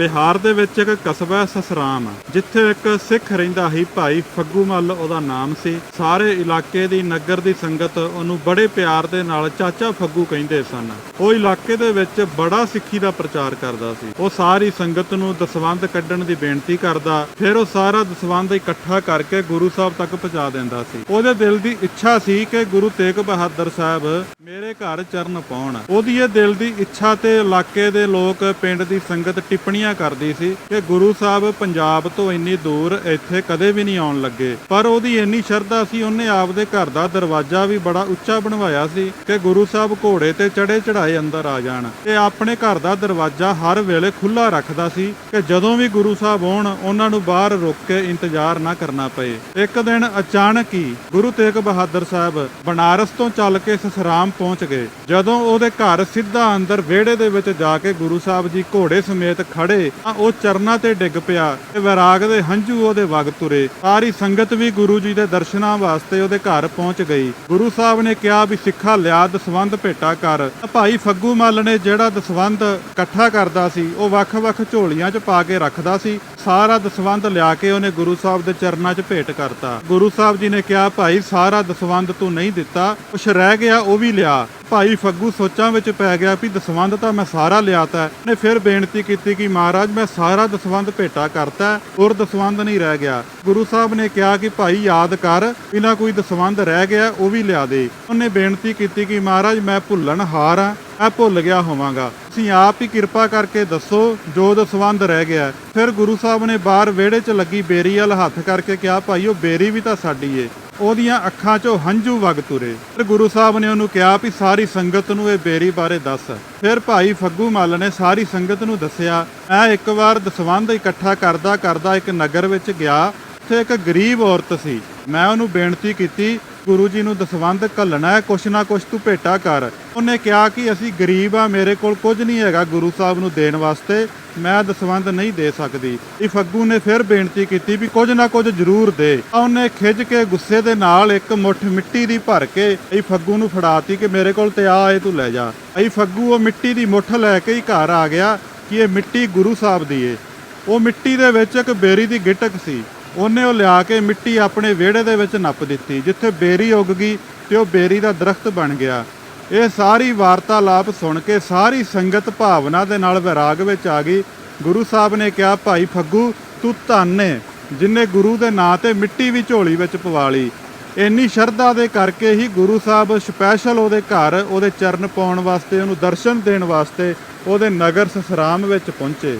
ਬਿਹਾਰ ਦੇ ਵਿੱਚ ਇੱਕ ਕਸਬਾ ਸਸਰਾਮ ਜਿੱਥੇ ਇੱਕ ਸਿੱਖ ਰਹਿੰਦਾ ਸੀ ਭਾਈ ਫੱਗੂ ਮੱਲ, ਉਹਦਾ ਨਾਮ ਸੀ। ਸਾਰੇ ਇਲਾਕੇ ਦੀ ਨਗਰ ਦੀ ਸੰਗਤ ਉਹਨੂੰ ਬੜੇ ਪਿਆਰ ਦੇ ਨਾਲ ਚਾਚਾ ਫੱਗੂ ਕਹਿੰਦੇ ਸਨ। ਉਹ ਇਲਾਕੇ ਦੇ ਵਿੱਚ ਬੜਾ ਸਿੱਖੀ ਦਾ ਪ੍ਰਚਾਰ ਕਰਦਾ ਸੀ। ਉਹ ਸਾਰੀ ਸੰਗਤ ਨੂੰ ਦਸਵੰਧ ਕੱਢਣ ਦੀ ਬੇਨਤੀ ਕਰਦਾ, ਫਿਰ ਉਹ ਸਾਰਾ ਦਸਵੰਧ ਇਕੱਠਾ ਕਰਕੇ ਗੁਰੂ ਸਾਹਿਬ ਤੱਕ ਪਹੁੰਚਾ ਦਿੰਦਾ ਸੀ। ਉਹਦੇ ਦਿਲ ਦੀ ਇੱਛਾ ਸੀ ਕਿ ਗੁਰੂ ਤੇਗ ਬਹਾਦਰ ਸਾਹਿਬ ਮੇਰੇ ਘਰ ਚਰਨ ਪਾਉਣ। ਉਹਦੀ ਇਹ ਦਿਲ ਦੀ ਇੱਛਾ ਤੇ ਇਲਾਕੇ ਦੇ ਲੋਕ ਪਿੰਡ ਦੀ ਸੰਗਤ ਟਿੱਪਣੀਆਂ ਕਰਦੀ ਸੀ ਕਿ ਗੁਰੂ ਸਾਹਿਬ ਪੰਜਾਬ ਤੋਂ ਇੰਨੀ ਦੂਰ ਇੱਥੇ ਕਦੇ ਵੀ ਨਹੀਂ ਆਉਣ ਲੱਗੇ। ਪਰ ਉਹਦੀ ਇੰਨੀ ਸ਼ਰਧਾ ਸੀ, ਉਹਨੇ ਆਪਦੇ ਘਰ ਦਾ ਦਰਵਾਜ਼ਾ ਵੀ ਬੜਾ ਉੱਚਾ ਬਣਵਾਇਆ ਸੀ ਕਿ ਗੁਰੂ ਸਾਹਿਬ ਘੋੜੇ ਤੇ ਚੜੇ ਚੜਾਏ ਅੰਦਰ ਆ ਜਾਣ। ਤੇ ਆਪਣੇ ਘਰ ਦਾ ਦਰਵਾਜ਼ਾ ਹਰ ਵੇਲੇ ਖੁੱਲਾ ਰੱਖਦਾ ਸੀ ਕਿ ਜਦੋਂ ਵੀ ਗੁਰੂ ਸਾਹਿਬ ਆਉਣ, ਉਹਨਾਂ ਨੂੰ ਬਾਹਰ ਰੁਕ ਕੇ ਇੰਤਜ਼ਾਰ ਨਾ ਕਰਨਾ ਪਏ। ਇੱਕ ਦਿਨ ਅਚਾਨਕ ਹੀ ਗੁਰੂ ਤੇਗ ਬਹਾਦਰ ਸਾਹਿਬ ਬਨਾਰਸ ਤੋਂ ਚੱਲ ਕੇ ਸਸਰਾਮ ਪਹੁੰਚ ਗਏ। ਜਦੋਂ ਉਹਦੇ ਘਰ ਸਿੱਧਾ ਅੰਦਰ ਵਿਹੜੇ ਦੇ ਵਿੱਚ ਜਾ ਕੇ ਗੁਰੂ ਸਾਹਿਬ ਜੀ ਘੋੜੇ ਸਮੇਤ ਖੜੇ, ਤਾਂ ਉਹ ਚਰਨਾਂ ਤੇ ਡਿੱਗ ਪਿਆ ਤੇ ਵਿਰਾਗ ਦੇ ਹੰਝੂ ਉਹਦੇ ਵਗ ਤੁਰੇ। ਸਾਰੀ ਸੰਗਤ ਵੀ ਗੁਰੂ ਜੀ ਦੇ ਦਰਸ਼ਨਾਂ ਵਾਸਤੇ ਉਹਦੇ ਘਰ ਪਹੁੰਚ ਗਈ। ਗੁਰੂ ਸਾਹਿਬ ਨੇ ਕਿਹਾ ਵੀ ਸਿੱਖਾ ਲਿਆ, ਦਸਵੰਧ ਭੇਟਾ ਕਰ। ਭਾਈ ਫੱਗੂ ਮੱਲ ਨੇ ਜਿਹੜਾ ਦਸਵੰਧ ਇਕੱਠਾ ਕਰਦਾ ਸੀ, ਉਹ ਵੱਖ-ਵੱਖ ਝੋਲੀਆਂ 'ਚ ਪਾ ਕੇ ਰੱਖਦਾ ਸੀ। ਸਾਰਾ ਦਸਵੰਧ ਲਿਆ ਕੇ ਉਹਨੇ ਗੁਰੂ ਸਾਹਿਬ ਦੇ ਚਰਨਾਂ 'ਚ ਭੇਟ ਕਰਤਾ। ਗੁਰੂ ਸਾਹਿਬ ਜੀ ਨੇ ਕਿਹਾ, ਭਾਈ, ਸਾਰਾ ਦਸਵੰਧ ਤੂੰ ਨਹੀਂ ਦਿੱਤਾ। ਕੁਛ ਰਹਿ ਗਿਆ, ਉਹ ਵੀ ਲਿਆ। ਭਾਈ ਫੱਗੂ ਸੋਚਾਂ ਵਿੱਚ ਪੈ ਗਿਆ ਵੀ ਦਸਵੰਧ ਤਾਂ ਮੈਂ ਸਾਰਾ ਲਿਆਤਾ ਨੇ ਫਿਰ ਬੇਨਤੀ ਕੀਤੀ ਕਿ ਮਹਾਰਾਜ, ਮੈਂ ਸਾਰਾ ਦਸਵੰਧ ਭੇਟਾ ਕਰਤਾ ਔਰ ਦਸਵੰਧ ਨਹੀਂ ਰਹਿ ਗਿਆ। ਗੁਰੂ ਸਾਹਿਬ ਨੇ ਕਿਹਾ ਕਿ ਭਾਈ ਯਾਦ ਕਰ, ਬਿਨਾ ਕੋਈ ਦਸਵੰਧ ਰਹਿ ਗਿਆ, ਉਹ ਵੀ ਲਿਆ ਦੇ। ਉਹਨੇ ਬੇਨਤੀ ਕੀਤੀ ਕਿ ਮਹਾਰਾਜ, ਮੈਂ ਭੁੱਲਣ ਹਾਰ ਆ, ਮੈਂ ਭੁੱਲ ਗਿਆ ਹੋਵਾਂਗਾ। ਤੁਸੀਂ ਆਪ ਹੀ ਕਿਰਪਾ ਕਰਕੇ ਦੱਸੋ, ਜੋ ਦਸਵੰਧ ਰਹਿ ਗਿਆ ਫਿਰ ਗੁਰੂ ਸਾਹਿਬ ਨੇ ਬਾਹਰ ਵਿਹੜੇ 'ਚ ਲੱਗੀ ਬੇਰੀ ਵੱਲ ਹੱਥ ਕਰਕੇ ਕਿਹਾ, ਭਾਈ, ਉਹ ਬੇਰੀ ਵੀ ਤਾਂ ਸਾਡੀ ਏ। ਉਹਦੀਆਂ ਅੱਖਾਂ 'ਚੋਂ ਹੰਝੂ ਵਗ ਤੁਰੇ। ਫਿਰ ਗੁਰੂ ਸਾਹਿਬ ਨੇ ਉਹਨੂੰ ਕਿਹਾ ਵੀ ਸਾਰੀ ਸੰਗਤ ਨੂੰ ਇਹ ਬੇਰੀ ਬਾਰੇ ਦੱਸ। ਫਿਰ ਭਾਈ ਫੱਗੂ ਮੱਲ ਨੇ ਸਾਰੀ ਸੰਗਤ ਨੂੰ ਦੱਸਿਆ, ਮੈਂ ਇੱਕ ਵਾਰ ਦਸਵੰਧ ਇਕੱਠਾ ਕਰਦਾ ਕਰਦਾ ਇੱਕ ਨਗਰ ਵਿੱਚ ਗਿਆ, ਉੱਥੇ ਇੱਕ ਗਰੀਬ ਔਰਤ ਸੀ। ਮੈਂ ਉਹਨੂੰ ਬੇਨਤੀ ਕੀਤੀ ਗੁਰੂ ਜੀ ਨੂੰ ਦਸਵੰਧ ਘੱਲਣਾ ਹੈ, ਕੁਛ ਨਾ ਕੁਛ ਤੂੰ ਭੇਟਾ ਕਰ। ਉਹਨੇ ਕਿਹਾ ਕਿ ਅਸੀਂ ਗਰੀਬ ਆ, ਮੇਰੇ ਕੋਲ ਕੁਝ ਨਹੀਂ ਹੈਗਾ ਗੁਰੂ ਸਾਹਿਬ ਨੂੰ ਦੇਣ ਵਾਸਤੇ, ਮੈਂ ਦਸਵੰਧ ਨਹੀਂ ਦੇ ਸਕਦੀ। ਇਹ ਫੱਗੂ ਨੇ ਫਿਰ ਬੇਨਤੀ ਕੀਤੀ ਵੀ ਕੁਝ ਨਾ ਕੁਝ ਜ਼ਰੂਰ ਦੇ। ਤਾਂ ਉਹਨੇ ਖਿੱਚ ਕੇ ਗੁੱਸੇ ਦੇ ਨਾਲ ਇੱਕ ਮੁੱਠ ਮਿੱਟੀ ਦੀ ਭਰ ਕੇ ਇਹ ਫੱਗੂ ਨੂੰ ਫੜਾਤੀ ਕਿ ਮੇਰੇ ਕੋਲ ਤੇ ਆ, ਇਹ ਤੂੰ ਲੈ ਜਾ। ਇਹ ਫੱਗੂ ਉਹ ਮਿੱਟੀ ਦੀ ਮੁੱਠ ਲੈ ਕੇ ਹੀ ਘਰ ਆ ਗਿਆ ਕਿ ਇਹ ਮਿੱਟੀ ਗੁਰੂ ਸਾਹਿਬ ਦੀ ਏ। ਉਹ ਮਿੱਟੀ ਦੇ ਵਿੱਚ ਇੱਕ ਬੇਰੀ ਦੀ ਗਿਟਕ ਸੀ। ਉਹਨੇ ਉਹ ਲਿਆ ਕੇ ਮਿੱਟੀ ਆਪਣੇ ਵਿਹੜੇ ਦੇ ਵਿੱਚ ਨੱਪ ਦਿੱਤੀ, ਜਿੱਥੇ ਬੇਰੀ ਉੱਗ ਗਈ ਤੇ ਉਹ ਬੇਰੀ ਦਾ ਦਰਖਤ ਬਣ ਗਿਆ। ਇਹ ਸਾਰੀ ਵਾਰਤਾਲਾਪ ਸੁਣ ਕੇ ਸਾਰੀ ਸੰਗਤ ਭਾਵਨਾ ਦੇ ਨਾਲ ਵਿਰਾਗ ਵਿੱਚ ਆ ਗਈ। ਗੁਰੂ ਸਾਹਿਬ ਨੇ ਕਿਹਾ, ਭਾਈ ਫੱਗੂ, ਤੂੰ ਧੰਨ ਏ, ਜਿਨੇ ਗੁਰੂ ਦੇ ਨਾਂ ਤੇ ਮਿੱਟੀ ਵੀ ਝੋਲੀ ਵਿੱਚ ਪਵਾ ਲਈ। ਇੰਨੀ ਸ਼ਰਧਾ ਦੇ ਕਰਕੇ ਹੀ ਗੁਰੂ ਸਾਹਿਬ ਸਪੈਸ਼ਲ ਉਹਦੇ ਘਰ, ਉਹਦੇ ਚਰਨ ਪਾਉਣ ਵਾਸਤੇ, ਉਹਨੂੰ ਦਰਸ਼ਨ ਦੇਣ ਵਾਸਤੇ ਉਹਦੇ ਨਗਰ ਸਸਰਾਮ ਵਿੱਚ ਪਹੁੰਚੇ।